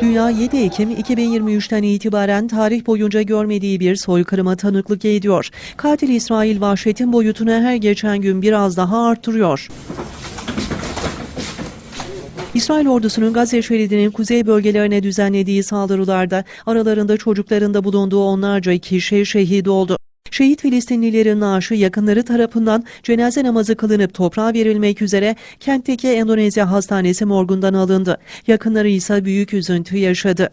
Dünya 7 Ekim 2023'ten itibaren tarih boyunca görmediği bir soykırıma tanıklık ediyor. Katil İsrail vahşetin boyutunu her geçen gün biraz daha arttırıyor. İsrail ordusunun Gazze şeridinin kuzey bölgelerine düzenlediği saldırılarda aralarında çocukların da bulunduğu onlarca kişi şehit oldu. Şehit Filistinlilerin naaşı yakınları tarafından cenaze namazı kılınıp toprağa verilmek üzere kentteki Endonezya Hastanesi morgundan alındı. Yakınları ise büyük üzüntü yaşadı.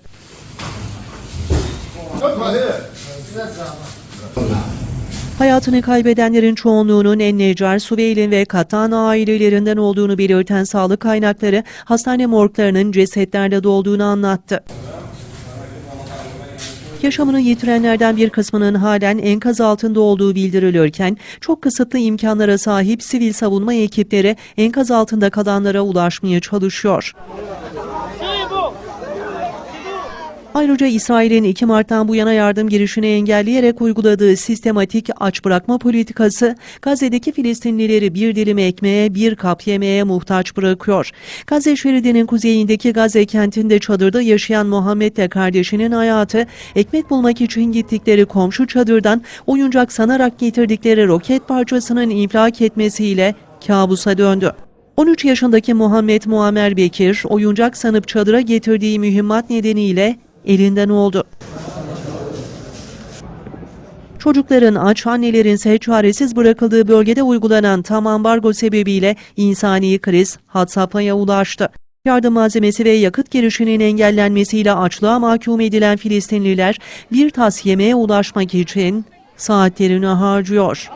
Hayatını kaybedenlerin çoğunluğunun Ennecar, Suveylin ve Katana ailelerinden olduğunu belirten sağlık kaynakları hastane morglarının cesetlerle dolduğunu anlattı. Yaşamını yitirenlerden bir kısmının halen enkaz altında olduğu bildirilirken çok kısıtlı imkanlara sahip sivil savunma ekipleri enkaz altında kalanlara ulaşmaya çalışıyor. Ayrıca İsrail'in 2 Mart'tan bu yana yardım girişini engelleyerek uyguladığı sistematik aç bırakma politikası Gazze'deki Filistinlileri bir dilim ekmeğe, bir kap yemeğe muhtaç bırakıyor. Gazze şeridinin kuzeyindeki Gazze kentinde çadırda yaşayan Muhammed ve kardeşinin hayatı ekmek bulmak için gittikleri komşu çadırdan oyuncak sanarak getirdikleri roket parçasının infilak etmesiyle kabusa döndü. 13 yaşındaki Muhammed Muammer Bekir, oyuncak sanıp çadıra getirdiği mühimmat nedeniyle elinden oldu. Çocukların aç, annelerin ise çaresiz bırakıldığı bölgede uygulanan tam ambargo sebebiyle insani kriz had safhaya ulaştı. Yardım malzemesi ve yakıt girişinin engellenmesiyle açlığa mahkum edilen Filistinliler bir tas yemeğe ulaşmak için saatlerini harcıyor.